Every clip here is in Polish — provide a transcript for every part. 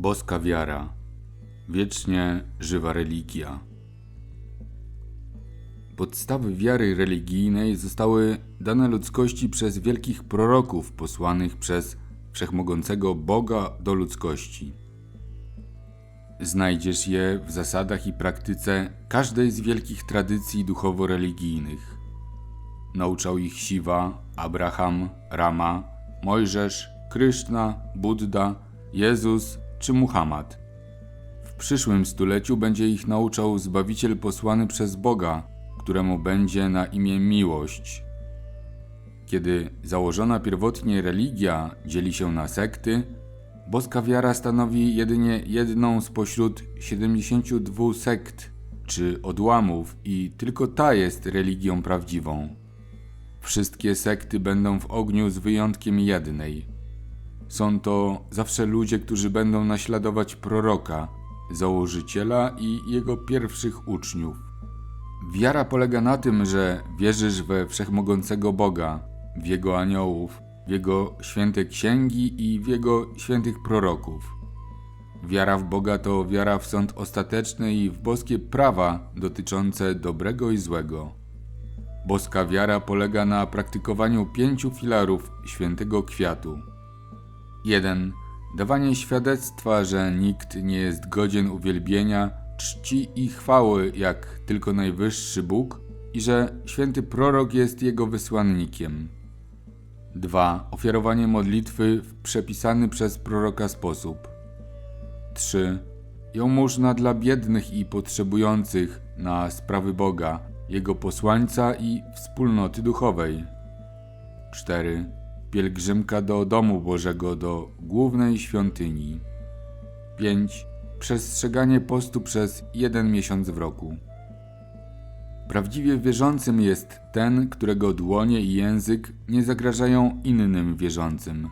Boska wiara, wiecznie żywa religia. Podstawy wiary religijnej zostały dane ludzkości przez wielkich proroków posłanych przez wszechmogącego Boga do ludzkości. Znajdziesz je w zasadach i praktyce każdej z wielkich tradycji duchowo-religijnych. Nauczał ich Siwa, Abraham, Rama, Mojżesz, Kryszna, Buddha, Jezus czy Muhammad. W przyszłym stuleciu będzie ich nauczał Zbawiciel posłany przez Boga, któremu będzie na imię miłość. Kiedy założona pierwotnie religia dzieli się na sekty, boska wiara stanowi jedynie jedną spośród 72 sekt czy odłamów i tylko ta jest religią prawdziwą. Wszystkie sekty będą w ogniu z wyjątkiem jednej. Są to zawsze ludzie, którzy będą naśladować proroka, założyciela i jego pierwszych uczniów. Wiara polega na tym, że wierzysz we wszechmogącego Boga, w Jego aniołów, w Jego święte księgi i w Jego świętych proroków. Wiara w Boga to wiara w sąd ostateczny i w boskie prawa dotyczące dobrego i złego. Boska wiara polega na praktykowaniu pięciu filarów świętego kwiatu. 1. Dawanie świadectwa, że nikt nie jest godzien uwielbienia, czci i chwały jak tylko najwyższy Bóg i że święty prorok jest jego wysłannikiem. 2. Ofiarowanie modlitwy w przepisany przez proroka sposób. 3. Jałmużna dla biednych i potrzebujących na sprawy Boga, Jego posłańca i wspólnoty duchowej. 4. Pielgrzymka do domu Bożego, do głównej świątyni. 5. Przestrzeganie postu przez jeden miesiąc w roku. Prawdziwie wierzącym jest ten, którego dłonie i język nie zagrażają innym wierzącym.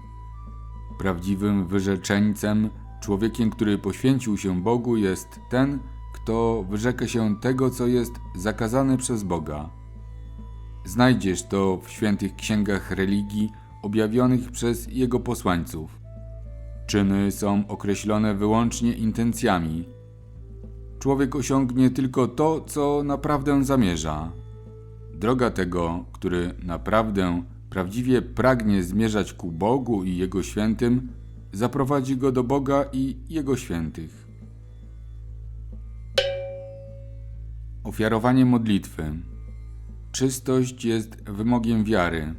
Prawdziwym wyrzeczeńcem, człowiekiem, który poświęcił się Bogu, jest ten, kto wyrzeka się tego, co jest zakazane przez Boga. Znajdziesz to w świętych księgach religii objawionych przez Jego posłańców. Czyny są określone wyłącznie intencjami. Człowiek osiągnie tylko to, co naprawdę zamierza. Droga tego, który naprawdę, prawdziwie pragnie zmierzać ku Bogu i Jego świętym, zaprowadzi go do Boga i Jego świętych. Ofiarowanie modlitwy. Czystość jest wymogiem wiary.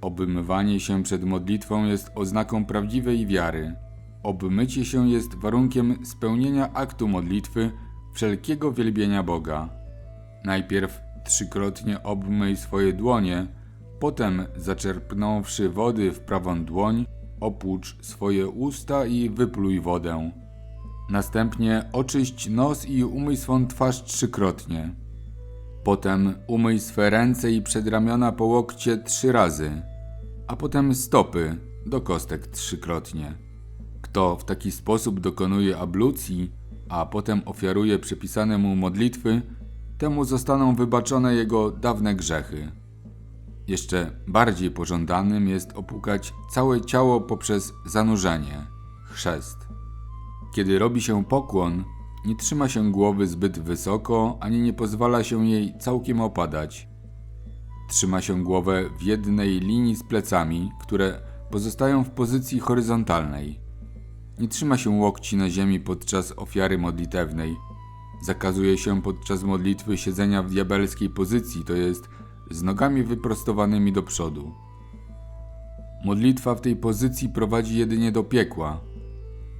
Obmywanie się przed modlitwą jest oznaką prawdziwej wiary. Obmycie się jest warunkiem spełnienia aktu modlitwy wszelkiego wielbienia Boga. Najpierw trzykrotnie obmyj swoje dłonie, potem zaczerpnąwszy wody w prawą dłoń, opłucz swoje usta i wypluj wodę. Następnie oczyść nos i umyj swą twarz trzykrotnie. Potem umyj swe ręce i przedramiona po łokcie trzy razy, a potem stopy do kostek trzykrotnie. Kto w taki sposób dokonuje ablucji, a potem ofiaruje przepisane mu modlitwy, temu zostaną wybaczone jego dawne grzechy. Jeszcze bardziej pożądanym jest opłukać całe ciało poprzez zanurzenie, chrzest. Kiedy robi się pokłon, nie trzyma się głowy zbyt wysoko, ani nie pozwala się jej całkiem opadać. Trzyma się głowę w jednej linii z plecami, które pozostają w pozycji horyzontalnej. Nie trzyma się łokci na ziemi podczas ofiary modlitewnej. Zakazuje się podczas modlitwy siedzenia w diabelskiej pozycji, to jest z nogami wyprostowanymi do przodu. Modlitwa w tej pozycji prowadzi jedynie do piekła.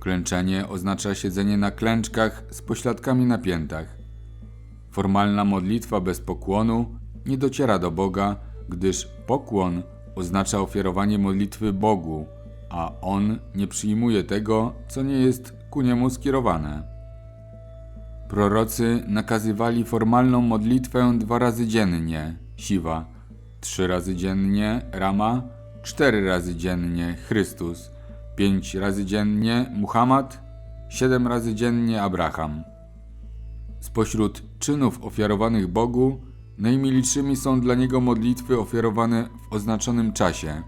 Klęczenie oznacza siedzenie na klęczkach z pośladkami na piętach. Formalna modlitwa bez pokłonu nie dociera do Boga, gdyż pokłon oznacza ofiarowanie modlitwy Bogu, a On nie przyjmuje tego, co nie jest ku niemu skierowane. Prorocy nakazywali formalną modlitwę dwa razy dziennie, Siwa, trzy razy dziennie, Rama, cztery razy dziennie, Chrystus, pięć razy dziennie, Muhammad, siedem razy dziennie, Abraham. Spośród czynów ofiarowanych Bogu, najmilszymi są dla Niego modlitwy ofiarowane w oznaczonym czasie.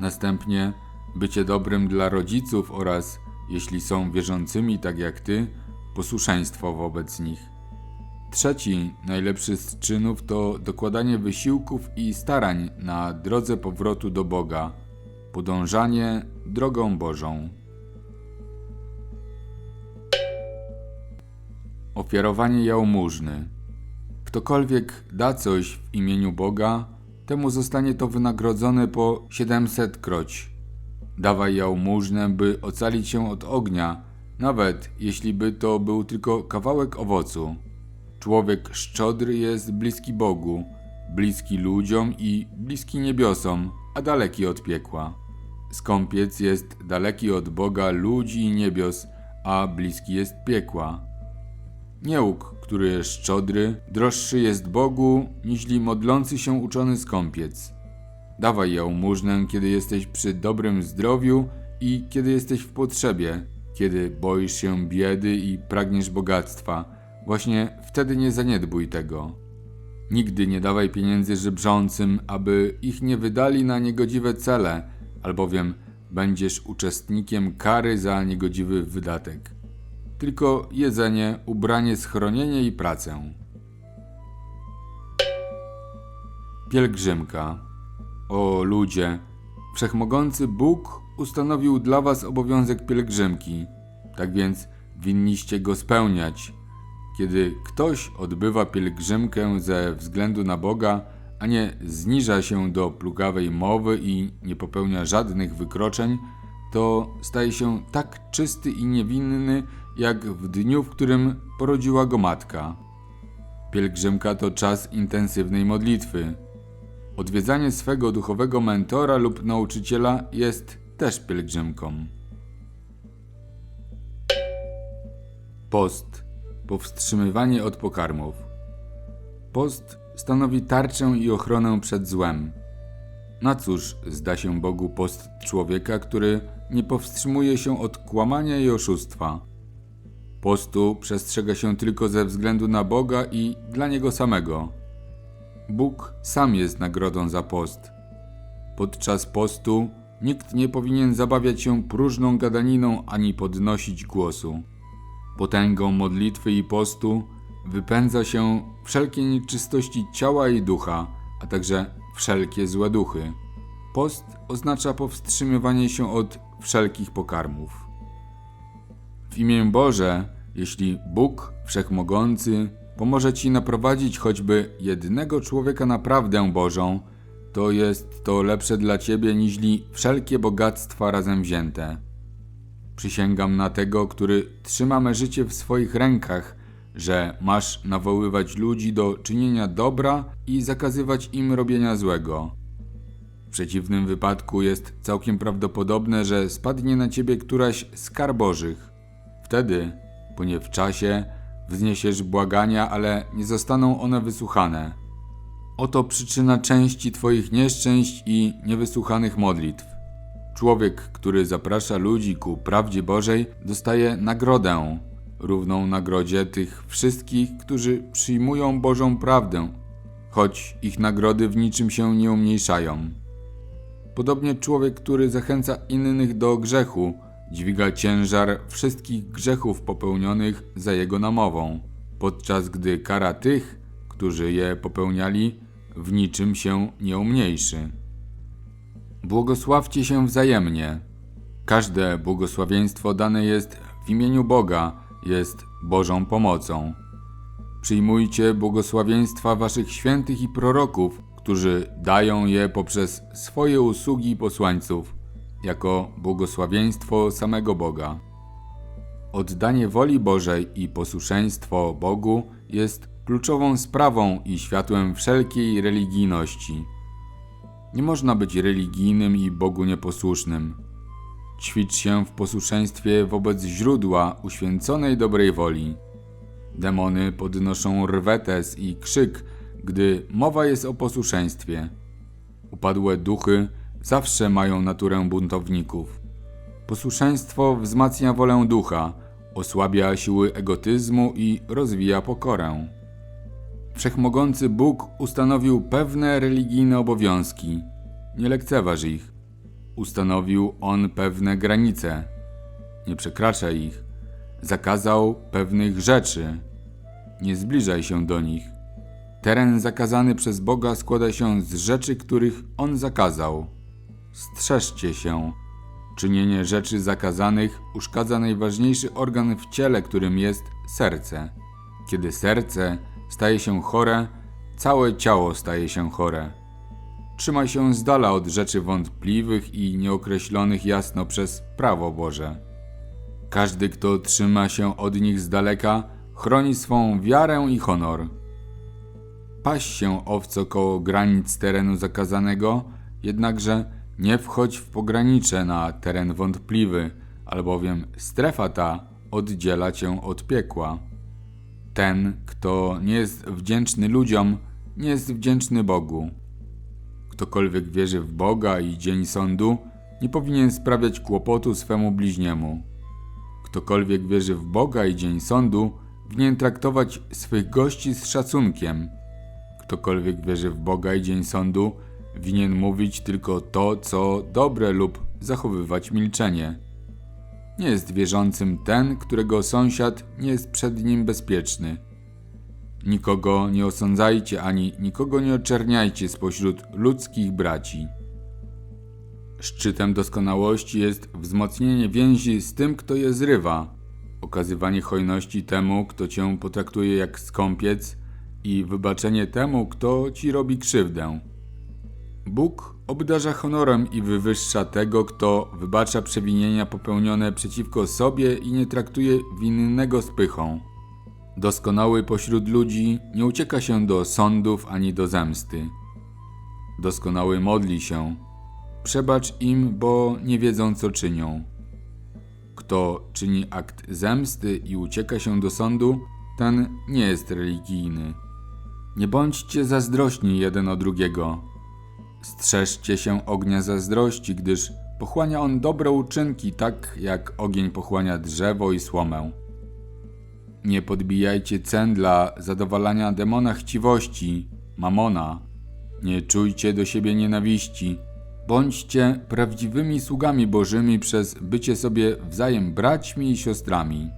Następnie bycie dobrym dla rodziców oraz jeśli są wierzącymi tak jak ty, posłuszeństwo wobec nich. Trzeci, najlepszy z czynów to dokładanie wysiłków i starań na drodze powrotu do Boga, podążanie drogą Bożą. Ofiarowanie jałmużny. Ktokolwiek da coś w imieniu Boga, temu zostanie to wynagrodzone po 700 kroć. Dawaj jałmużnę, by ocalić się od ognia, nawet jeśli by to był tylko kawałek owocu. Człowiek szczodry jest bliski Bogu, bliski ludziom i bliski niebiosom, a daleki od piekła. Skąpiec jest daleki od Boga, ludzi i niebios, a bliski jest piekła. Nieuk, który jest szczodry, droższy jest Bogu, niźli modlący się uczony skąpiec. Dawaj jałmużnę, kiedy jesteś przy dobrym zdrowiu i kiedy jesteś w potrzebie, kiedy boisz się biedy i pragniesz bogactwa. Właśnie wtedy nie zaniedbuj tego. Nigdy nie dawaj pieniędzy żebrzącym, aby ich nie wydali na niegodziwe cele, albowiem będziesz uczestnikiem kary za niegodziwy wydatek. Tylko jedzenie, ubranie, schronienie i pracę. Pielgrzymka. O ludzie, wszechmogący Bóg ustanowił dla was obowiązek pielgrzymki, tak więc winniście go spełniać. Kiedy ktoś odbywa pielgrzymkę ze względu na Boga, a nie zniża się do plugawej mowy i nie popełnia żadnych wykroczeń, to staje się tak czysty i niewinny, jak w dniu, w którym porodziła go matka. Pielgrzymka to czas intensywnej modlitwy. Odwiedzanie swego duchowego mentora lub nauczyciela jest też pielgrzymką. Post powstrzymywanie od pokarmów. Post stanowi tarczę i ochronę przed złem. Na cóż zda się Bogu post człowieka, który nie powstrzymuje się od kłamania i oszustwa? Postu przestrzega się tylko ze względu na Boga i dla Niego samego. Bóg sam jest nagrodą za post. Podczas postu nikt nie powinien zabawiać się próżną gadaniną ani podnosić głosu. Potęgą modlitwy i postu wypędza się wszelkie nieczystości ciała i ducha, a także wszelkie złe duchy. Post oznacza powstrzymywanie się od wszelkich pokarmów. W imię Boże, jeśli Bóg Wszechmogący pomoże Ci naprowadzić choćby jednego człowieka na prawdę Bożą, to jest to lepsze dla Ciebie niźli wszelkie bogactwa razem wzięte. Przysięgam na tego, który trzyma me życie w swoich rękach, że masz nawoływać ludzi do czynienia dobra i zakazywać im robienia złego. W przeciwnym wypadku jest całkiem prawdopodobne, że spadnie na ciebie któraś z kar bożych. Wtedy, po nie w czasie, wzniesiesz błagania, ale nie zostaną one wysłuchane. Oto przyczyna części Twoich nieszczęść i niewysłuchanych modlitw. Człowiek, który zaprasza ludzi ku prawdzie Bożej, dostaje nagrodę, równą nagrodzie tych wszystkich, którzy przyjmują Bożą prawdę, choć ich nagrody w niczym się nie umniejszają. Podobnie człowiek, który zachęca innych do grzechu, dźwiga ciężar wszystkich grzechów popełnionych za jego namową, podczas gdy kara tych, którzy je popełniali, w niczym się nie umniejszy. Błogosławcie się wzajemnie. Każde błogosławieństwo dane jest w imieniu Boga, jest Bożą pomocą. Przyjmujcie błogosławieństwa waszych świętych i proroków, którzy dają je poprzez swoje usługi posłańców, jako błogosławieństwo samego Boga. Oddanie woli Bożej i posłuszeństwo Bogu jest kluczową sprawą i światłem wszelkiej religijności. Nie można być religijnym i Bogu nieposłusznym. Ćwicz się w posłuszeństwie wobec źródła uświęconej dobrej woli. Demony podnoszą rwetes i krzyk, gdy mowa jest o posłuszeństwie. Upadłe duchy zawsze mają naturę buntowników. Posłuszeństwo wzmacnia wolę ducha, osłabia siły egotyzmu i rozwija pokorę. Wszechmogący Bóg ustanowił pewne religijne obowiązki. Nie lekceważ ich. Ustanowił On pewne granice. nie przekraczaj ich. Zakazał pewnych rzeczy, nie zbliżaj się do nich. Teren zakazany przez Boga składa się z rzeczy, których On zakazał. Strzeżcie się. Czynienie rzeczy zakazanych uszkadza najważniejszy organ w ciele, którym jest serce. Kiedy serce staje się chore, całe ciało staje się chore. Trzymaj się z dala od rzeczy wątpliwych i nieokreślonych jasno przez prawo Boże. Każdy, kto trzyma się od nich z daleka, chroni swą wiarę i honor. Paś się owco koło granic terenu zakazanego, jednakże nie wchodź w pogranicze na teren wątpliwy, albowiem strefa ta oddziela cię od piekła. Ten, kto nie jest wdzięczny ludziom, nie jest wdzięczny Bogu. Ktokolwiek wierzy w Boga i dzień sądu, nie powinien sprawiać kłopotu swemu bliźniemu. Ktokolwiek wierzy w Boga i dzień sądu, winien traktować swych gości z szacunkiem. Ktokolwiek wierzy w Boga i dzień sądu, winien mówić tylko to, co dobre lub zachowywać milczenie. Nie jest wierzącym ten, którego sąsiad nie jest przed nim bezpieczny. Nikogo nie osądzajcie ani nikogo nie oczerniajcie spośród ludzkich braci. Szczytem doskonałości jest wzmocnienie więzi z tym, kto je zrywa, okazywanie hojności temu, kto cię potraktuje jak skąpiec i wybaczenie temu, kto ci robi krzywdę. Bóg obdarza honorem i wywyższa tego, kto wybacza przewinienia popełnione przeciwko sobie i nie traktuje winnego z pychą. Doskonały pośród ludzi nie ucieka się do sądów ani do zemsty. Doskonały modli się. Przebacz im, bo nie wiedzą, co czynią. Kto czyni akt zemsty i ucieka się do sądu, ten nie jest religijny. Nie bądźcie zazdrośni jeden o drugiego. Strzeżcie się ognia zazdrości, gdyż pochłania on dobre uczynki, tak jak ogień pochłania drzewo i słomę. Nie podbijajcie cen dla zadowalania demona chciwości, mamona. Nie czujcie do siebie nienawiści. Bądźcie prawdziwymi sługami Bożymi przez bycie sobie wzajem braćmi i siostrami.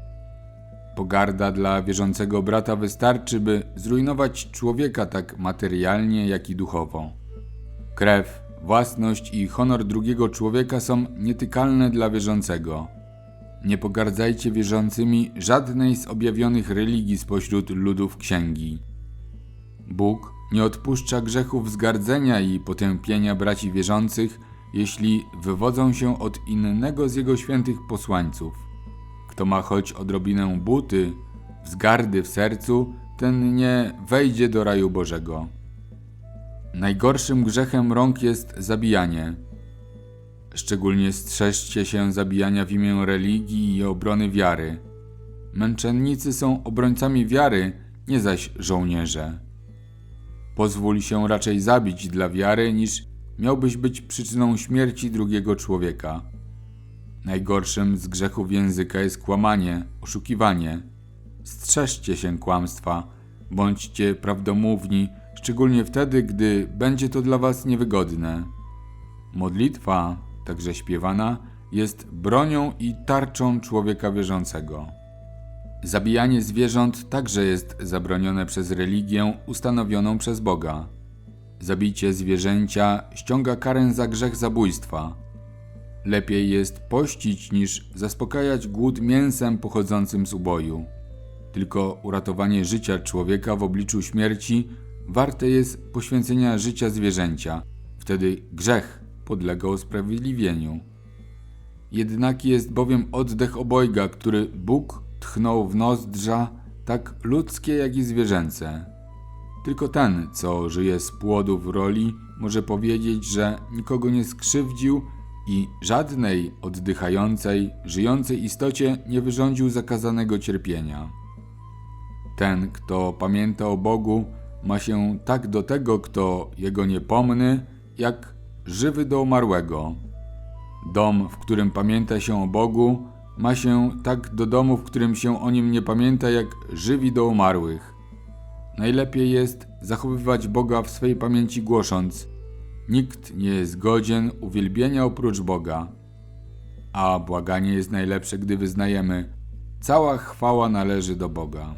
Pogarda dla wierzącego brata wystarczy, by zrujnować człowieka tak materialnie, jak i duchowo. Krew, własność i honor drugiego człowieka są nietykalne dla wierzącego. Nie pogardzajcie wierzącymi żadnej z objawionych religii spośród ludów księgi. Bóg nie odpuszcza grzechów zgardzenia i potępienia braci wierzących, jeśli wywodzą się od innego z jego świętych posłańców. Kto ma choć odrobinę buty, wzgardy w sercu, ten nie wejdzie do raju Bożego. Najgorszym grzechem rąk jest zabijanie. Szczególnie strzeżcie się zabijania w imię religii i obrony wiary. Męczennicy są obrońcami wiary, nie zaś żołnierze. Pozwól się raczej zabić dla wiary, niż miałbyś być przyczyną śmierci drugiego człowieka. Najgorszym z grzechów języka jest kłamanie, oszukiwanie. Strzeżcie się kłamstwa, bądźcie prawdomówni, szczególnie wtedy, gdy będzie to dla Was niewygodne. Modlitwa, także śpiewana, jest bronią i tarczą człowieka wierzącego. Zabijanie zwierząt także jest zabronione przez religię ustanowioną przez Boga. Zabicie zwierzęcia ściąga karę za grzech zabójstwa. Lepiej jest pościć niż zaspokajać głód mięsem pochodzącym z uboju. Tylko uratowanie życia człowieka w obliczu śmierci warte jest poświęcenia życia zwierzęcia. Wtedy grzech podlega usprawiedliwieniu. Jednaki jest bowiem oddech obojga, który Bóg tchnął w nozdrza, tak ludzkie jak i zwierzęce. Tylko ten, co żyje z płodów roli, może powiedzieć, że nikogo nie skrzywdził i żadnej oddychającej, żyjącej istocie nie wyrządził zakazanego cierpienia. Ten, kto pamięta o Bogu, ma się tak do tego, kto jego nie pomny, jak żywy do umarłego. Dom, w którym pamięta się o Bogu, ma się tak do domu, w którym się o nim nie pamięta, jak żywi do umarłych. Najlepiej jest zachowywać Boga w swej pamięci, głosząc: Nikt nie jest godzien uwielbienia oprócz Boga. a błaganie jest najlepsze, gdy wyznajemy: Cała chwała należy do Boga.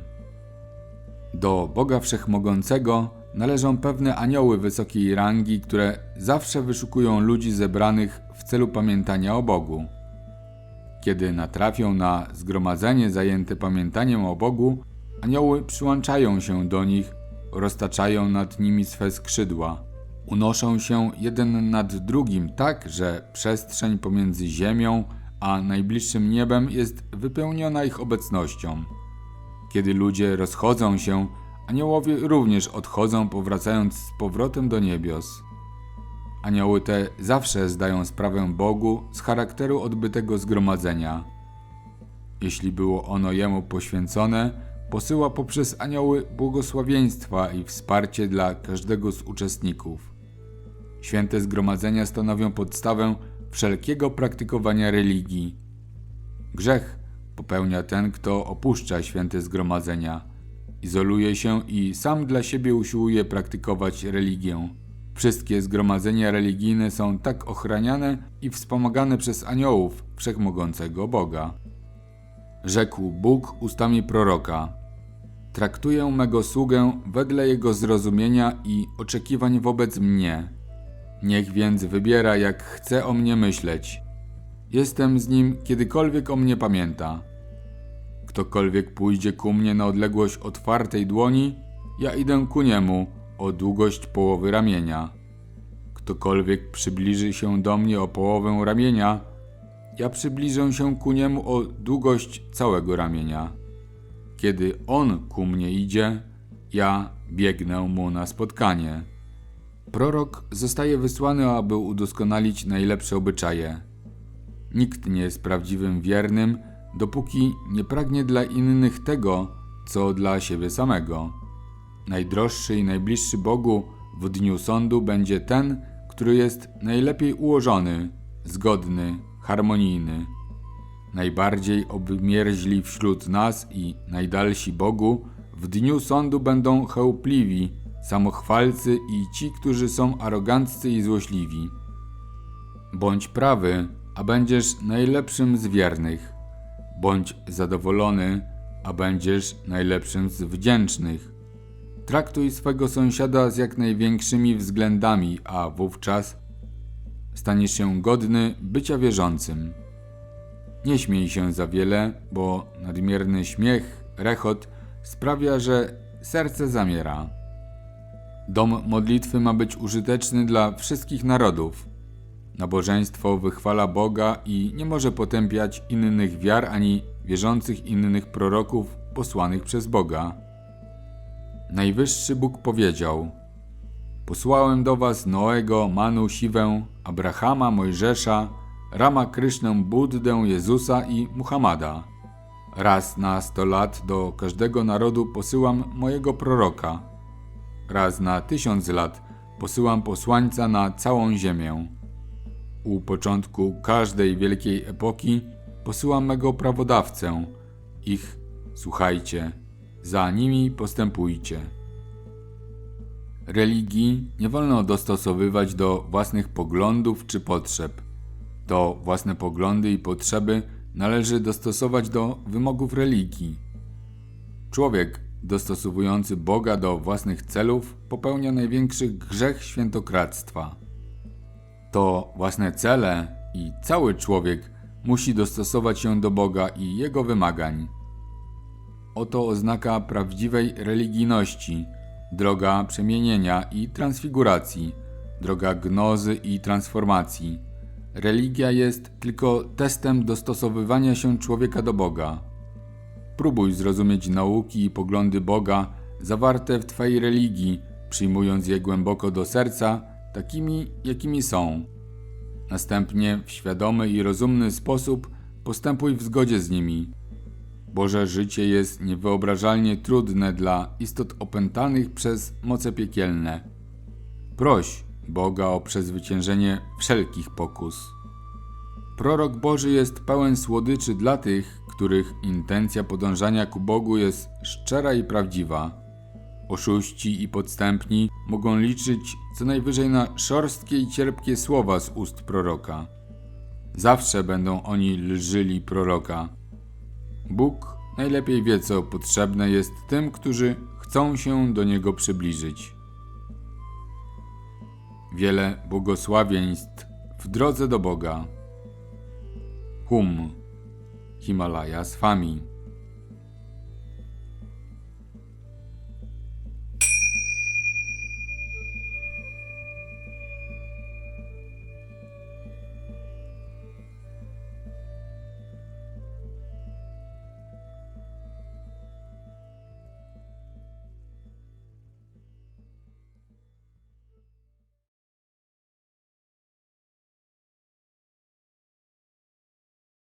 Do Boga Wszechmogącego należą pewne anioły wysokiej rangi, które zawsze wyszukują ludzi zebranych w celu pamiętania o Bogu. Kiedy natrafią na zgromadzenie zajęte pamiętaniem o Bogu, anioły przyłączają się do nich, roztaczają nad nimi swe skrzydła. Unoszą się jeden nad drugim tak, że przestrzeń pomiędzy ziemią a najbliższym niebem jest wypełniona ich obecnością. Kiedy ludzie rozchodzą się, aniołowie również odchodzą, powracając z powrotem do niebios. Anioły te zawsze zdają sprawę Bogu z charakteru odbytego zgromadzenia. Jeśli było ono jemu poświęcone, posyła poprzez anioły błogosławieństwa i wsparcie dla każdego z uczestników. Święte zgromadzenia stanowią podstawę wszelkiego praktykowania religii. Grzech popełnia ten, kto opuszcza święte zgromadzenia, izoluje się i sam dla siebie usiłuje praktykować religię. Wszystkie zgromadzenia religijne są tak ochraniane i wspomagane przez aniołów wszechmogącego Boga. Rzekł Bóg ustami proroka: Traktuję mego sługę wedle jego zrozumienia i oczekiwań wobec mnie. Niech więc wybiera, jak chce o mnie myśleć. Jestem z nim, kiedykolwiek o mnie pamięta. Ktokolwiek pójdzie ku mnie na odległość otwartej dłoni, ja idę ku niemu o długość połowy ramienia. Ktokolwiek przybliży się do mnie o połowę ramienia, ja przybliżę się ku niemu o długość całego ramienia. Kiedy on ku mnie idzie, ja biegnę mu na spotkanie. Prorok zostaje wysłany, aby udoskonalić najlepsze obyczaje. Nikt nie jest prawdziwym wiernym, dopóki nie pragnie dla innych tego, co dla siebie samego. Najdroższy i najbliższy Bogu w dniu sądu będzie ten, który jest najlepiej ułożony, zgodny, harmonijny. Najbardziej obmierzli wśród nas i najdalsi Bogu w dniu sądu będą chełpliwi, samochwalcy i ci, którzy są aroganccy i złośliwi. Bądź prawy, a będziesz najlepszym z wiernych. Bądź zadowolony, a będziesz najlepszym z wdzięcznych. Traktuj swego sąsiada z jak największymi względami, a wówczas staniesz się godny bycia wierzącym. Nie śmiej się za wiele, bo nadmierny śmiech, rechot sprawia, że serce zamiera. Dom modlitwy ma być użyteczny dla wszystkich narodów. Nabożeństwo wychwala Boga i nie może potępiać innych wiar ani wierzących innych proroków posłanych przez Boga. Najwyższy Bóg powiedział: Posłałem do was Noego, Manu, Siwę, Abrahama, Mojżesza, Rama Krysznę, Buddę, Jezusa i Muhammada. Raz na sto lat do każdego narodu posyłam mojego proroka. Raz na tysiąc lat posyłam posłańca na całą ziemię. U początku każdej wielkiej epoki posyłam mego prawodawcę. Ich słuchajcie, za nimi postępujcie. Religii nie wolno dostosowywać do własnych poglądów czy potrzeb. To własne poglądy i potrzeby należy dostosować do wymogów religii. Człowiek dostosowujący Boga do własnych celów popełnia największy grzech świętokradztwa. To własne cele i cały człowiek musi dostosować się do Boga i Jego wymagań. Oto oznaka prawdziwej religijności, droga przemienienia i transfiguracji, droga gnozy i transformacji. Religia jest tylko testem dostosowywania się człowieka do Boga. Próbuj zrozumieć nauki i poglądy Boga zawarte w Twojej religii, przyjmując je głęboko do serca, takimi, jakimi są. Następnie w świadomy i rozumny sposób postępuj w zgodzie z nimi. Boże życie jest niewyobrażalnie trudne dla istot opętanych przez moce piekielne. Proś Boga o przezwyciężenie wszelkich pokus. Prorok Boży jest pełen słodyczy dla tych, których intencja podążania ku Bogu jest szczera i prawdziwa. Oszuści i podstępni mogą liczyć co najwyżej na szorstkie i cierpkie słowa z ust proroka. Zawsze będą oni lżyli proroka. Bóg najlepiej wie, co potrzebne jest tym, którzy chcą się do Niego przybliżyć. Wiele błogosławieństw w drodze do Boga. Hum, Himalaya z Fami.